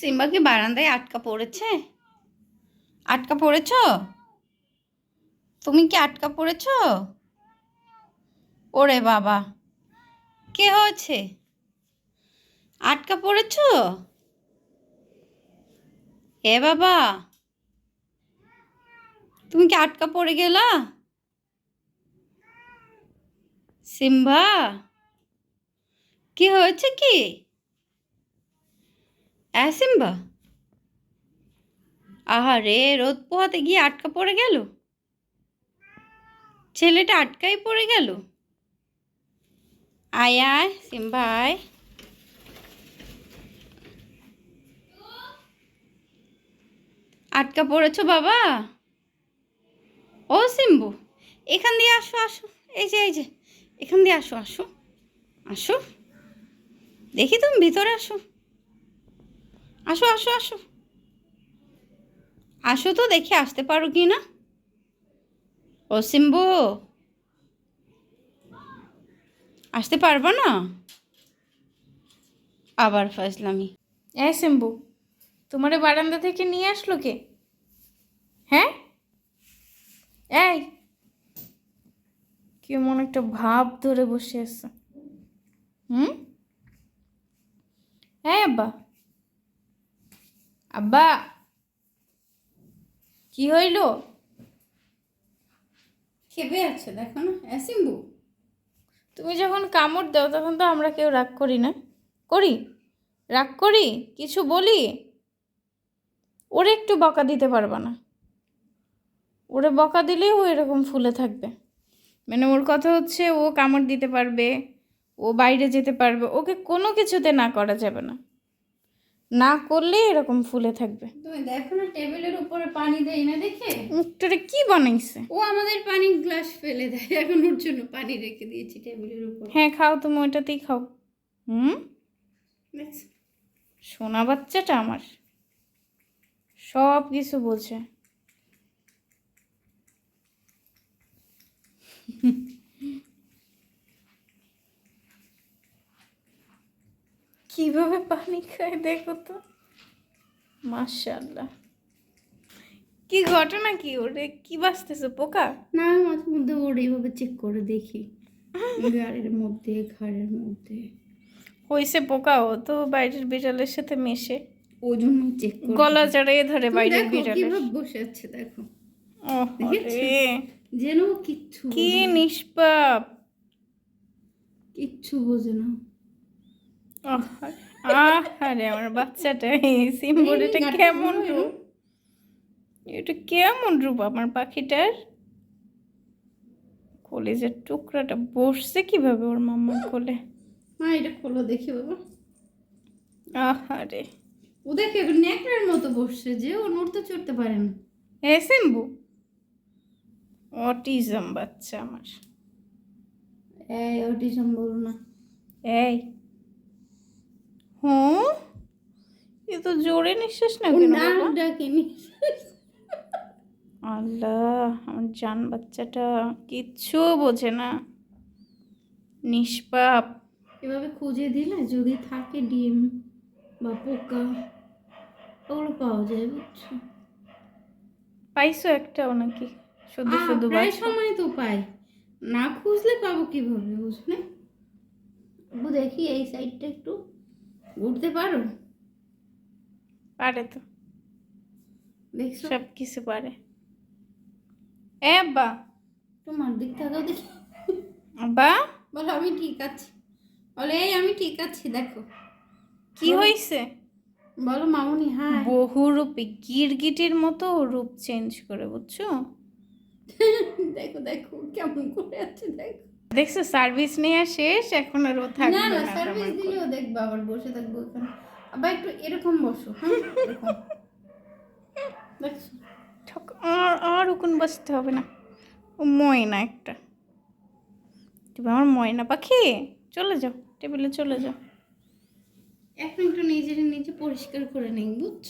Simba কি বারান্দায় আটকা পড়েছে? আটকা পড়েছ? তুমি কি আটকা পড়েছ? ওরে বাবা, কে হয়েছে? আটকা পড়েছ? এ বাবা, তুমি কি আটকা পড়ে গেলা? সিম্বা, কি হয়েছে কি? হ্যাঁ সিম্বা আহারে, রোদ পোহাতে গিয়ে আটকা পড়ে গেল? ছেলেটা আটকাই পড়ে গেল? আয় আয়, সিম্বা, আয়। আটকা পড়েছো বাবা? ও সিম্বু, এখান দিয়ে আসো আসো। এই যে এই যে, এখান দিয়ে আসো আসো। আসো। দেখি তুমি ভিতরে আসো। আসো আসো আসো। আসো তো, দেখে আসতে পারো কি না। ও সিম্বু। আসতে পারবা না? আবার ফাজলামি। এই সিম্বু, তোমার বারান্দা থেকে নিয়ে আসলো কে? হ্যাঁ? এই কেমন একটা ভাব ধরে বসে আছে। হুম? হ্যাঁ আব্বা। আব্বা কি হইল? খেপে আছে দেখো না হ্যাঁ সিম্বু তুমি যখন কামড় দাও তখন তো আমরা কেউ রাগ করি না। করি? রাগ করি? কিছু বলি? ওরে একটু বকা দিতে পারবা না। ওরে বকা দিলেই ও এরকম ফুলে থাকবে। মানে ওর কথা হচ্ছে ও কামড় দিতে পারবে ও বাইরে যেতে পারবে ওকে কোনো কিছুতে না করা যাবে না। না করলে এরকম ফুলে থাকবে। তুমি দেখো না টেবিলের উপরে পানি দেয় না দেখে? মুখটারে কি বানাইছে? ও আমাদের পানি গ্লাস ফেলে দেয় এখন ওর জন্য পানি রেখে দিয়েছি টেবিলের উপর। হ্যাঁ খাও তুমি ওইটাতেই খাও। হুম? সোনা বাচ্চাটা আমার। সব কিছু বোঝে কীভাবে পানি খায় দেখো তো। মাশাল্লাহ কি ঘটনা কি ওরে? কি বাঁচতেছে পোকা? না মাঝে মধ্যে ওর এইভাবে চেক করে দেখি। গাড়ির মধ্যে ঘাড়ের মধ্যে। হইছে পোকা ও তো বাইরের বিড়ালের সাথে মেশে। ওই জন্য চেক করে গলা চড়াইয়ে ধরে বাইরের বিড়ালের। বসে আছে দেখো। ওহ যেন কিচ্ছু কি নিষ্পাপ। কিচ্ছু বোঝে না। আরে আমার বাচ্চাটা এই সিম্বুর কেমন। রূপ? এটা কেমন রূপ আমার পাখিটার? কলেজের টুকরাটা বসছে কীভাবে ওর মাম্মার কোলে? মা এটা খোলো দেখি বাবা। আহারে। ও দেখে নেকড়ের মতো বসছে যে ও নড়তে চড়তে পারে না। এ সিম্বু? অটিজম বাচ্চা আমার। এই অটিজম বলো না। এই হুম তো জোরে নিঃশ্বাস না কেন ডাকেনি আল্লাহ আমার জান বাচ্চাটা কিচ্ছু বোঝে না। নিষ্পাপ। এভাবে খুঁজে দিলে যদি থাকে ডিম বা পোকা ওগুলো পাওয়া যায় বুঝছ। পাইছো একটাও নাকি? শুধু শুধু প্রায় সময় তো পাই। না খুঁজলে পাবো কীভাবে বুঝলে? দেখি এই সাইডটা একটু ঘুরতে পারো? পারে তো। দেখছ? সব কিছু পারে। এ আব্বা। তোমার দিক থাকাও দেখি। আব্বা। বলো আমি ঠিক আছি। বলে এই আমি ঠিক আছি দেখো। কি হয়েছে বলো মামুনি হ্যাঁ বহুরূপী গিরগিটির মতো রূপ চেঞ্জ করে বুঝছ? দেখো দেখো কেমন করে আছে দেখো। দেখছ সার্ভিস নেওয়া শেষ এখন আর ও থাকবে না না না সার্ভিস দিলেও দেখব আবার বসে থাকব ওখানে। আবার একটু এরকম বসো হ্যাঁ? আর আর উকুন বসতে হবে না। ও ময়না একটা। তুমি আমার ময়না পাখি? চলে যাও টেবিলে চলে যাও। এখন একটু নিজের নিজে পরিষ্কার করে নিই বুঝছ?